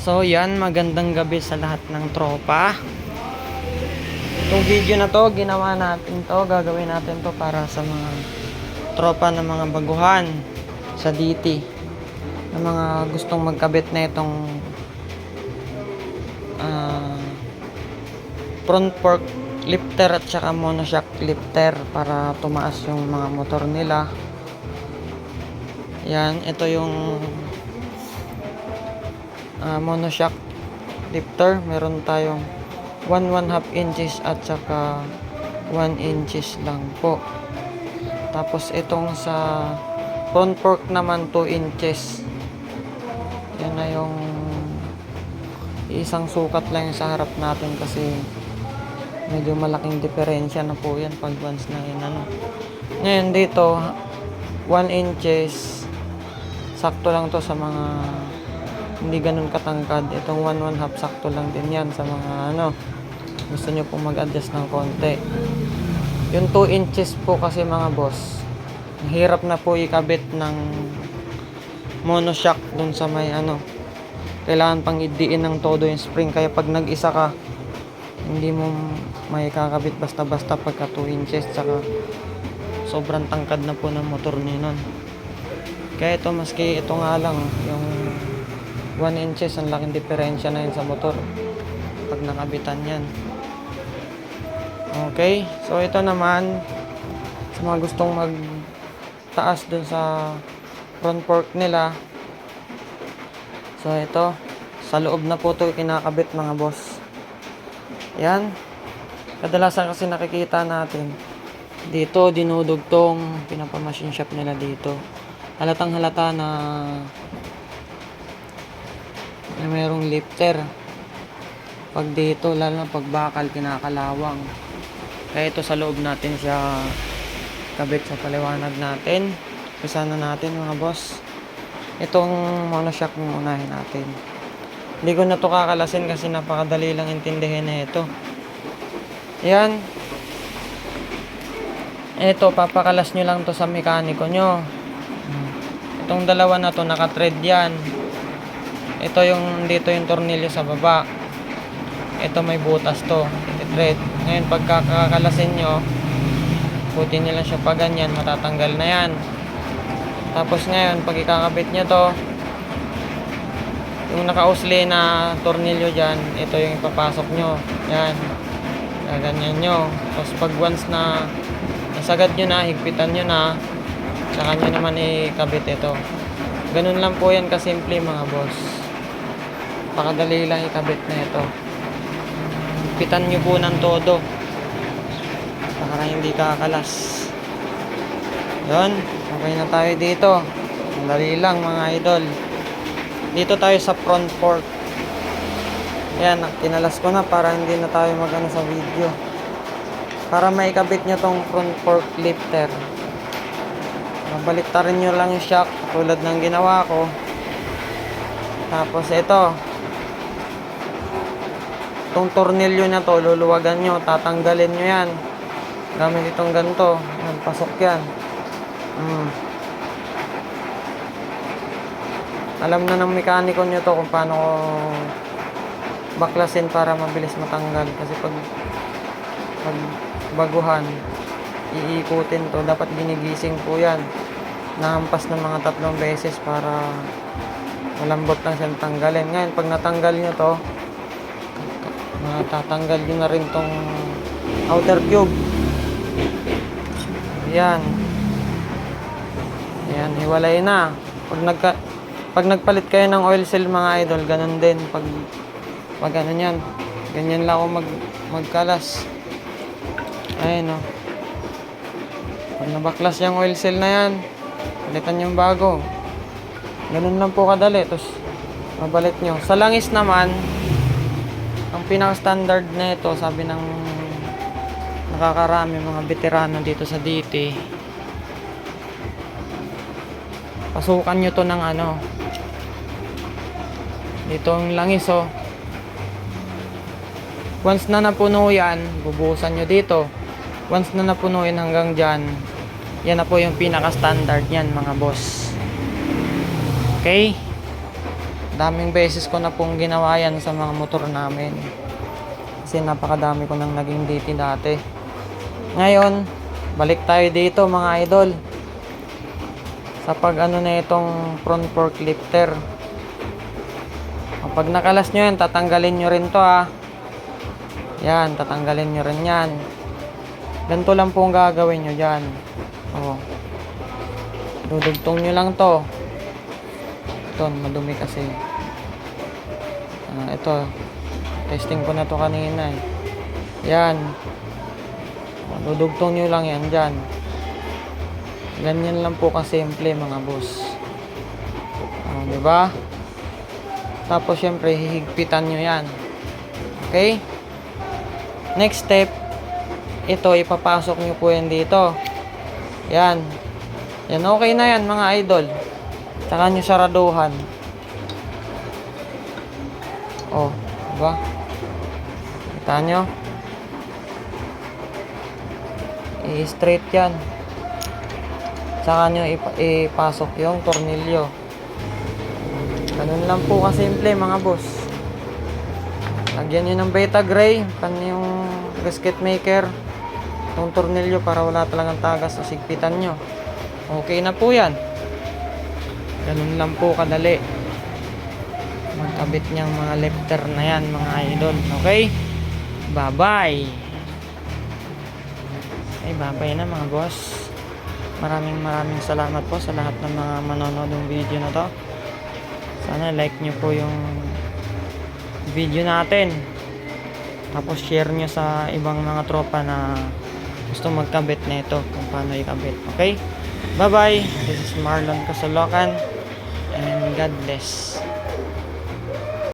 So yan, magandang gabi sa lahat ng tropa. Itong video na to, ginawa natin to, gagawin natin to para sa mga tropa ng mga baguhan sa DT. Ng mga gustong magkabit na itong ah, front fork lifter at saka monoshock lifter para tumaas yung mga motor nila. Yan, ito yung ah, monoshock lifter. Meron tayong 1 1 half inches at saka 1 inches lang po. Tapos itong sa front fork naman 2 inches. Yan na yung isang sukat lang sa harap natin kasi medyo malaking diferensya na po yan pag once na yun ano. Ngayon dito 1 inches sakto lang to sa mga hindi ganun katangkad. Itong 1 1 half sakto lang din yan sa mga ano gusto nyo pong mag-adjust ng konti. Yung 2 inches po kasi mga boss, hirap na po ikabit ng monoshock dun sa may ano. Kailangan pang idiin ng todo yung spring. Kaya pag nag-isa ka, hindi mo may kakabit basta-basta pagka 2 inches. Tsaka sobrang tangkad na po ng motor niyo nun. Kaya ito, maski ito nga lang, yung 1 inches, ang laking diferensya na yun sa motor. Pag nakabitan yan. Okay, so ito naman, sa mga gustong magtaas dun sa front fork nila. So ito, sa loob na po ito kinakabit mga boss. Yan. Kadalasan kasi nakikita natin dito dinudugtong pinapamachine shop nila dito. Halatang halata na na merong lifter. Pag dito, lalo na pag bakal, kinakalawang. Kaya ito sa loob natin siya kabit sa paliwanag natin. Isa na natin mga boss. Itong monoshock unahin natin. Hindi ko na to kakalasin kasi napakadali lang intindihin na ito. Yan. Ito, papakalas nyo lang to sa mekaniko nyo. Itong dalawa na to, naka-thread yan. Ito yung, dito yung tornilyo sa baba. Ito may butas to. Thread. Ngayon, pagkakakalasin nyo, putin nyo lang siya pa ganyan, matatanggal na yan. Tapos ngayon, pag ikakabit nyo to, yung nakausli na tornilyo dyan, ito yung ipapasok nyo. Yan. Gaganyan nyo. Tapos pag once na nasagad nyo na, higpitan nyo na, saka nyo naman ikabit ito. Ganun lang po yan kasimple mga boss. Pakadali lang ikabit na ito. Higpitan nyo po ng todo. Para hindi kakalas. Yun. Okay na tayo dito. Ang dali lang mga idol. Dito tayo sa front fork. Ayan, kinalas ko na para hindi na tayo magano sa video. Para maikabit nyo tong front fork lifter. Mabaliktarin nyo lang yung shock tulad ng ginawa ko. Tapos ito. Itong tornilyo na to, luluwagan nyo, tatanggalin nyo yan. Gamit itong ganito. Yan, pasok yan. Mm. Alam na ng mekaniko nyo to kung paano baklasin para mabilis matanggal. Kasi pag, pag baguhan, iikutin to. Dapat ginigising po yan. Nahampas ng mga tatlong beses para malambot lang siyang tanggalin. Ngayon, pag natanggal nyo to, matatanggal nyo na rin tong outer cube. Yan. Yan, hiwalay na. Pag nagka pag nagpalit kayo ng oil seal mga idol, ganun din pag pag ano yan. Ganyan lang ako mag magkalas. Ayun oh. Pag nabaklas yung oil seal na yan, palitan yung bago. Ganun lang po kadali. Tapos, mabalik nyo. Sa langis naman, ang pinaka-standard na ito, sabi ng nakakarami mga veterano dito sa DT, pasukan nyo to ng ano, dito ang langis oh. Once na napuno yan, bubuhusan nyo dito. Once na napuno yan hanggang dyan, yan na po yung pinaka-standard yan mga boss. Okay? Daming beses ko na pong ginawa yan sa mga motor namin. Kasi napakadami ko nang naging DT dati. Ngayon, balik tayo dito mga idol. Sa pag ano na itong front fork lifter. Kapag nakalas nyo yan, tatanggalin nyo rin to ha. Yan, tatanggalin nyo rin yan. Ganito lang po ang gagawin nyo dyan. Oh. Dudugtong nyo lang to. Ito, madumi kasi. Ah, ito. Testing ko na to kanina eh. Yan. Dudugtong nyo lang yan dyan. Ganyan lang po kasimple mga boss. Di ba? Tapos syempre hihigpitan nyo yan. Okay? Next step, ito ipapasok nyo po yan dito. Yan. Yan, okay na yan mga idol. Tsaka nyo saraduhan. Oh, diba? Kita nyo? I-straight yan. Tsaka nyo ipa- ipasok yung tornilyo. Ganun lang po kasimple mga boss. Lagyan nyo ng beta gray, pan yung gasket maker, itong tornilyo para wala talagang tagas sa sigpitan nyo. Okay na po yan. Ganun lang po kadali. Magkabit niyang mga lifter na yan mga idol. Okay? Bye-bye! Ay, bye-bye na mga boss. Maraming maraming salamat po sa lahat ng mga manonood ng video na to. Sana like nyo po yung video natin. Tapos share nyo sa ibang mga tropa na gusto magkabit na ito kung paano ikabit. Okay? Bye-bye. This is Marlon Kasalokan and God bless.